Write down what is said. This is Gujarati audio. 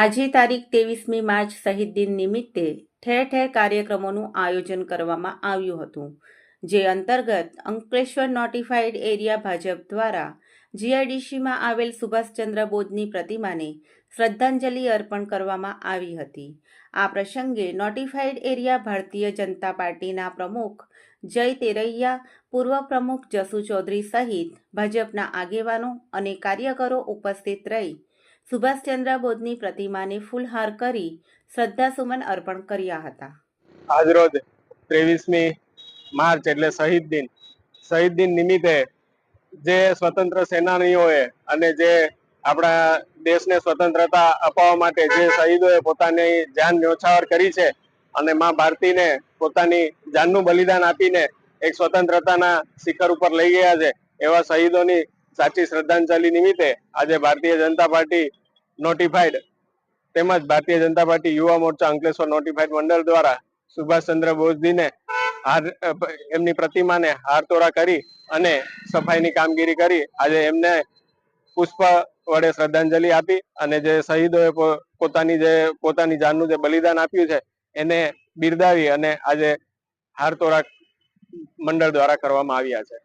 આજે તારીખ ત્રેવીસમી માર્ચ શહીદ દિન નિમિત્તે ઠેર ઠેર કાર્યક્રમોનું આયોજન કરવામાં આવ્યું હતું, જે અંતર્ગત અંકલેશ્વર નોટિફાઈડ એરિયા ભાજપ દ્વારા જીઆઈડીસીમાં આવેલ સુભાષચંદ્ર બોઝની પ્રતિમાને શ્રદ્ધાંજલિ અર્પણ કરવામાં આવી હતી. આ પ્રસંગે નોટિફાઈડ એરિયા ભારતીય જનતા પાર્ટીના પ્રમુખ જય તેરૈયા, પૂર્વ પ્રમુખ જસુ ચૌધરી સહિત ભાજપના આગેવાનો અને કાર્યકરો ઉપસ્થિત રહી સુભાષચંદ્ર બોઝની પ્રતિમાને ફૂલહાર કરી શ્રદ્ધાસુમન અર્પણ કર્યા હતા. આજરોજ ત્રેવીસમી માર્ચ એટલે શહીદ દિન. શહીદ દિન નિમિત્તે જે સ્વતંત્ર સેનાનીઓએ અને જે આપણા દેશને સ્વતંત્રતા અપાવવા માટે જે શહીદોએ પોતાની જાન ન્યોછાવર કરી છે અને માં ભારતીને પોતાની જાનનું બલિદાન આપીને એક સ્વતંત્રતાના શિખર ઉપર લઈ ગયા છે, એવા શહીદોની સાચી શ્રદ્ધાંજલિ નિમિત્તે આજે ભારતીય જનતા પાર્ટી નોટિફાઈડ તેમજ ભારતીય જનતા પાર્ટી યુવા મોરચા અંકલેશ્વર નોટિફાઈડ મંડળ દ્વારા સુભાષચંદ્ર બોઝજીને હાર એમની પ્રતિમાને હારતોરા કરી અને સફાઈની કામગીરી કરી. આજે એમને પુષ્પ વડે શ્રદ્ધાંજલિ આપી અને જે શહીદોએ પોતાની જે, પોતાની જાનનું જે બલિદાન આપ્યું છે, એને બિરદાવી અને આજે હારતોરા મંડળ દ્વારા કરવામાં આવ્યા છે.